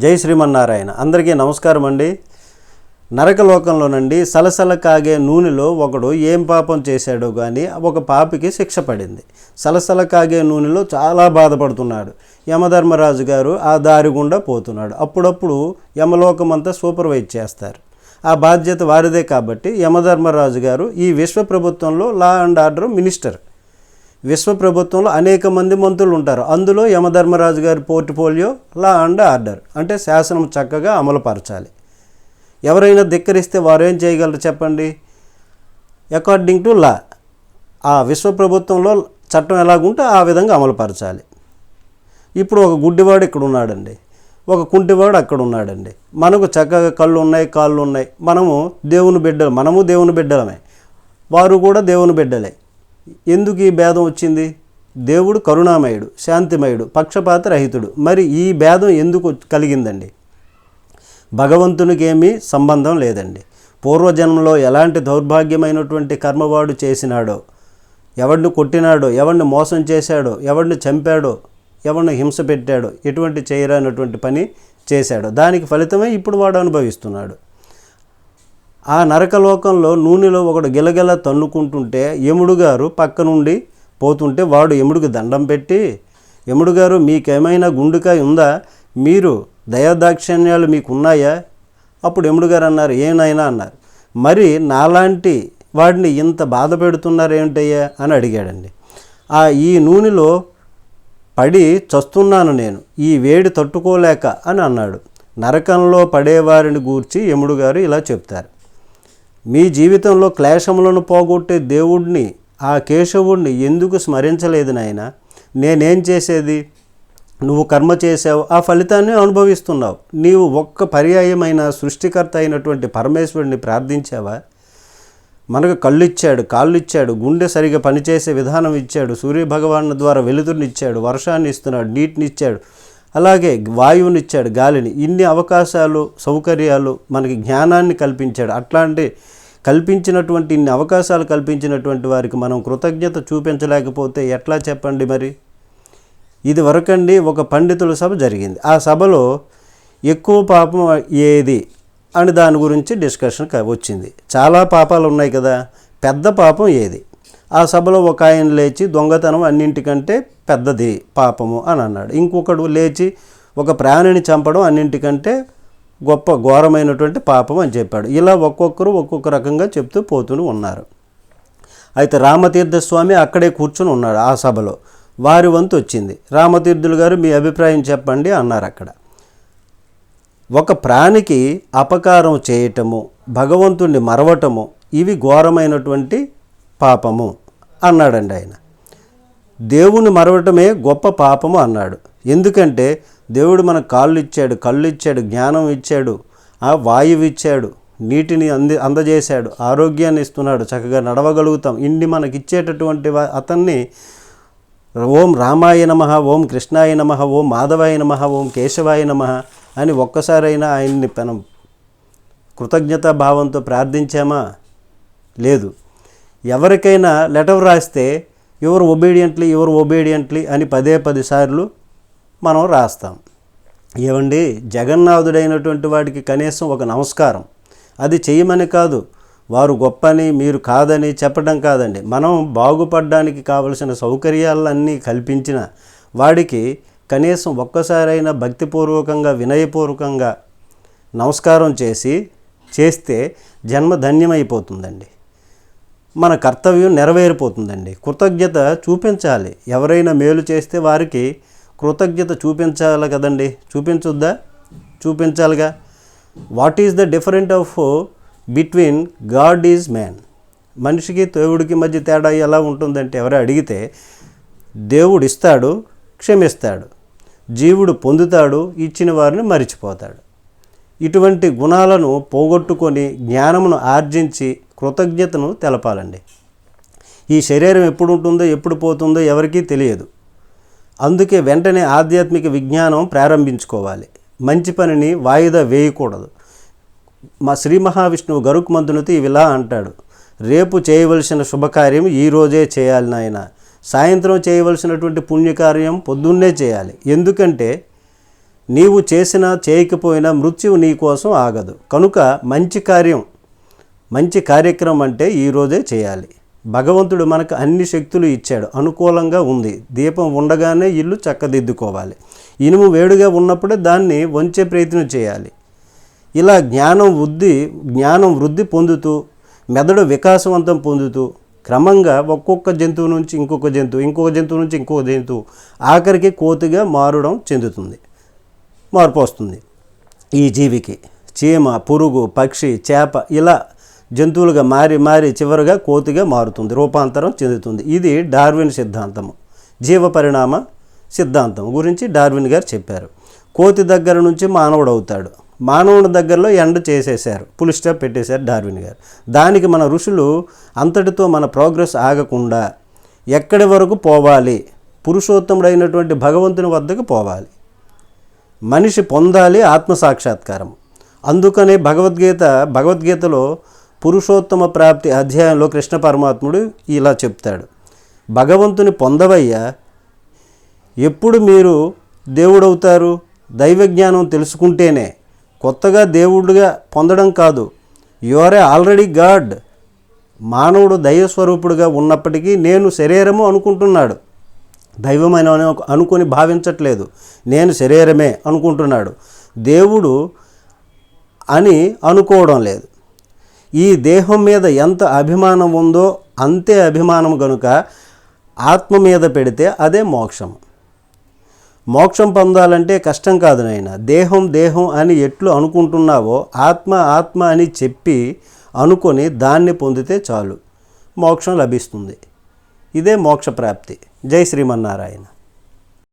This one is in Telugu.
జై శ్రీమన్నారాయణ. అందరికీ నమస్కారం అండి. నరకలోకంలోనండి సలసల కాగే నూనెలో ఒకడు ఏం పాపం చేశాడో కానీ ఒక పాపికి శిక్ష పడింది. సలసల కాగే నూనెలో చాలా బాధపడుతున్నాడు. యమధర్మరాజు గారు ఆ దారి గుండా పోతున్నాడు. అప్పుడప్పుడు యమలోకం అంతా సూపర్వైజ్ చేస్తారు. ఆ బాధ్యత వారిదే కాబట్టి యమధర్మరాజు గారు ఈ విశ్వ ప్రభుత్వంలో లా అండ్ ఆర్డర్ మినిస్టర్ విశ్వ ప్రభుత్వంలో అనేక మంది మంత్రులు ఉంటారు. అందులో యమధర్మరాజు గారి పోర్ట్ఫోలియో లా అండ్ ఆర్డర్ అంటే శాసనం చక్కగా అమలుపరచాలి. ఎవరైనా ధిక్కరిస్తే వారు ఏం చేయగలరు చెప్పండి? అకార్డింగ్ టు లా ఆ విశ్వ ప్రభుత్వంలో చట్టం ఎలాగుంటే ఆ విధంగా అమలుపరచాలి. ఇప్పుడు ఒక గుడ్డివాడు ఇక్కడ ఉన్నాడండి ఒక కుంటివాడు అక్కడ ఉన్నాడండి మనకు చక్కగా కళ్ళు ఉన్నాయి కాళ్ళు ఉన్నాయి. మనము దేవుని బిడ్డలు మనము దేవుని బిడ్డలమే. వారు కూడా దేవుని బిడ్డలే. ఎందుకు ఈ భేదం వచ్చింది? దేవుడు కరుణామయుడు శాంతిమయుడు పక్షపాత రహితుడు. మరి ఈ భేదం ఎందుకు కలిగిందండి? భగవంతునికి ఏమీ సంబంధం లేదండి. పూర్వజన్మలో ఎలాంటి దౌర్భాగ్యమైనటువంటి కర్మవాడు చేసినాడో ఎవడిని కొట్టినాడో ఎవడిని మోసం చేశాడో ఎవడిని చంపాడో ఎవరిని హింస పెట్టాడో ఎటువంటి చేయరానటువంటి పని చేశాడో దానికి ఫలితమే ఇప్పుడు వాడు అనుభవిస్తున్నాడు. ఆ నరకలోకంలో నూనెలో ఒకడు గిలగిల తన్నుకుంటుంటే యముడు గారు పక్క నుండి పోతుంటే వాడు యముడికి దండం పెట్టి యముడు గారు మీకేమైనా గుండుకాయ ఉందా? మీరు దయాదాక్షిణ్యాలు మీకు ఉన్నాయా అప్పుడు యముడు గారు అన్నారు ఏనైనా అన్నారు. మరి నాలాంటి వాడిని ఇంత బాధ పెడుతున్నారు ఏంటయ్యా అని అడిగాడండి. ఆ ఈ నూనెలో పడి చస్తున్నాను నేను ఈ వేడి తట్టుకోలేక అని అన్నాడు. నరకంలో పడేవారిని గూర్చి యముడు గారు ఇలా చెప్తారు. మీ జీవితంలో క్లేశములను పోగొట్టే దేవుడిని ఆ కేశవుడిని ఎందుకు స్మరించలేదు నాయన? నేనేం చేసేది? నువ్వు కర్మ చేసావు ఆ ఫలితాన్ని అనుభవిస్తున్నావు. నీవు ఒక్క పర్యాయమైన సృష్టికర్త అయినటువంటి పరమేశ్వరుడిని ప్రార్థించావా? మనకు కళ్ళు ఇచ్చాడు కాళ్ళు ఇచ్చాడు గుండె సరిగా పనిచేసే విధానం ఇచ్చాడు సూర్యభగవాను ద్వారా వెలుతురుని ఇచ్చాడు వర్షాన్ని ఇస్తున్నాడు నీటిని ఇచ్చాడు అలాగే వాయువుని ఇచ్చాడు గాలిని. ఇన్ని అవకాశాలు సౌకర్యాలు మనకి జ్ఞానాన్ని కల్పించాడు. అట్లాంటి కల్పించినటువంటి ఇన్ని అవకాశాలు కల్పించినటువంటి వారికి మనం కృతజ్ఞత చూపించలేకపోతే ఎట్లా చెప్పండి మరి? ఇది వరకండి ఒక పండితుల సభ జరిగింది. ఆ సభలో ఎక్కువ పాపం ఏది అని దాని గురించి డిస్కషన్ వచ్చింది. చాలా పాపాలు ఉన్నాయి కదా పెద్ద పాపం ఏది? ఆ సభలో ఒక ఆయన లేచి దొంగతనం అన్నింటికంటే పెద్దది పాపము అని అన్నాడు. ఇంకొకడు లేచి ఒక ప్రాణిని చంపడం అన్నింటికంటే గొప్ప ఘోరమైనటువంటి పాపం అని చెప్పాడు. ఇలా ఒక్కొక్కరు ఒక్కొక్క రకంగా చెప్తూ పోతూనే ఉన్నారు. అయితే రామతీర్థస్వామి అక్కడే కూర్చుని ఉన్నాడు ఆ సభలో. వారి వంతు వచ్చింది. రామతీర్థులు గారు మీ అభిప్రాయం చెప్పండి అన్నారు అక్కడ. ఒక ప్రాణికి అపకారం చేయటము భగవంతుణ్ణి మరవటము ఇవి ఘోరమైనటువంటి పాపము అన్నాడండి ఆయన. దేవుని మరవటమే గొప్ప పాపము అన్నాడు. ఎందుకంటే దేవుడు మనకు కాళ్ళు ఇచ్చాడు కళ్ళు ఇచ్చాడు జ్ఞానం ఇచ్చాడు ఆ వాయువు ఇచ్చాడు నీటిని అంది అందజేశాడు ఆరోగ్యాన్ని ఇస్తున్నాడు చక్కగా నడవగలుగుతాం. ఇన్ని మనకి ఇచ్చేటటువంటి అతన్ని ఓం రామాయ నమ ఓం కృష్ణాయ నమ ఓం మాధవాయ నమ ఓం కేశవాయ నమ అని ఒక్కసారైనా ఆయన్ని మనం కృతజ్ఞతా భావంతో ప్రార్థించామా? లేదు. ఎవరికైనా లెటర్ రాస్తే ఎవరు ఒబీడియంట్లీ ఎవరు ఒబీడియంట్లీ అని పదే పది సార్లు మనం రాస్తాం. ఏమండి జగన్నాథుడైనటువంటి వాడికి కనీసం ఒక నమస్కారం. అది చేయమని కాదు వారు గొప్పని మీరు కాదని చెప్పడం కాదండి. మనం బాగుపడడానికి కావలసిన సౌకర్యాలన్నీ కల్పించిన వాడికి కనీసం ఒక్కసారైనా భక్తిపూర్వకంగా వినయపూర్వకంగా నమస్కారం చేసి చేస్తే జన్మ ధన్యమైపోతుందండి. మన కర్తవ్యం నెరవేరిపోతుందండి. కృతజ్ఞత చూపించాలి. ఎవరైనా మేలు చేస్తే వారికి కృతజ్ఞత చూపించాలి కదండి. చూపించొద్దా? చూపించాలిగా. What is the different of between god is man మనిషికి దేవుడికి మధ్య తేడా ఎలా ఉంటుందంటే ఎవరు అడిగితే దేవుడు ఇస్తాడు క్షమిస్తాడు. జీవుడు పొందుతాడు ఇచ్చిన వారిని మరిచిపోతాడు. ఇటువంటి గుణాలను పోగొట్టుకొని జ్ఞానమును ఆర్జించి కృతజ్ఞతను తెలపాలండి. ఈ శరీరం ఎప్పుడు ఉంటుందో ఎప్పుడు పోతుందో ఎవరికీ తెలియదు. అందుకే వెంటనే ఆధ్యాత్మిక విజ్ఞానం ప్రారంభించుకోవాలి. మంచి పనిని వాయిదా వేయకూడదు. మా శ్రీ మహావిష్ణువు గరుక్ మంతునితో ఇలా అంటాడు. రేపు చేయవలసిన శుభకార్యం ఈరోజే చేయాలి నాయన. సాయంత్రం చేయవలసినటువంటి పుణ్యకార్యం పొద్దున్నే చేయాలి. ఎందుకంటే నీవు చేసినా చేయకపోయినా మృత్యువు నీ కోసం ఆగదు. కనుక మంచి కార్యం మంచి కార్యక్రమం అంటే ఈరోజే చేయాలి. భగవంతుడు మనకు అన్ని శక్తులు ఇచ్చాడు. అనుకూలంగా ఉంది. దీపం ఉండగానే ఇల్లు చక్కదిద్దుకోవాలి. ఇనుము వేడిగా ఉన్నప్పుడే దాన్ని వంచే ప్రయత్నం చేయాలి. ఇలా జ్ఞానం వృద్ధి జ్ఞానం వృద్ధి పొందుతూ మెదడు వికాసవంతం పొందుతూ క్రమంగా ఒక్కొక్క జంతువు నుంచి ఇంకొక జంతువు ఇంకొక జంతువు నుంచి ఇంకొక జంతువు ఆఖరికి కోతిగా మారడం చెందుతుంది. మార్పు వస్తుంది. ఈ జీవికి చీమ పురుగు పక్షి చేప ఇలా జంతువులుగా మారి మారి చివరిగా కోతిగా మారుతుంది రూపాంతరం చెందుతుంది. ఇది డార్విన్ సిద్ధాంతము. జీవ పరిణామ సిద్ధాంతం గురించి డార్విన్ గారు చెప్పారు. కోతి దగ్గర నుంచి మానవుడు అవుతాడు. మానవుడి దగ్గరలో ఎండ చేసేశారు. పులి స్టాప్ పెట్టేశారు డార్విన్ గారు. దానికి మన ఋషులు అంతటితో మన ప్రోగ్రెస్ ఆగకుండా ఎక్కడి వరకు పోవాలి? పురుషోత్తముడైనటువంటి భగవంతుని వద్దకు పోవాలి. మనిషి పొందాలి ఆత్మ సాక్షాత్కారం అందుకనే భగవద్గీత భగవద్గీతలో పురుషోత్తమ ప్రాప్తి అధ్యాయంలో కృష్ణ పరమాత్ముడు ఇలా చెప్తాడు. భగవంతుని పొందవయ్యా ఎప్పుడు మీరు దేవుడవుతారు? దైవజ్ఞానం తెలుసుకుంటేనే కొత్తగా దేవుడుగా పొందడం కాదు. You are a already god మానవుడు దైవస్వరూపుడుగా ఉన్నప్పటికీ నేను శరీరము అనుకుంటున్నాడు. దైవమైన అనుకొని భావించట్లేదు. నేను శరీరమే అనుకుంటున్నాడు. దేవుడు అని అనుకోవడం లేదు. ఈ దేహం మీద ఎంత అభిమానం ఉందో అంతే అభిమానం కనుక ఆత్మ మీద పెడితే అదే మోక్షం. మోక్షం పొందాలంటే కష్టం కాదు నాయన. దేహం దేహం అని ఎట్లు అనుకుంటున్నావో ఆత్మ ఆత్మ అని చెప్పి అనుకొని దాన్ని పొందితే చాలు. మోక్షం లభిస్తుంది. ఇదే మోక్ష ప్రాప్తి. జై శ్రీమన్నారాయణ.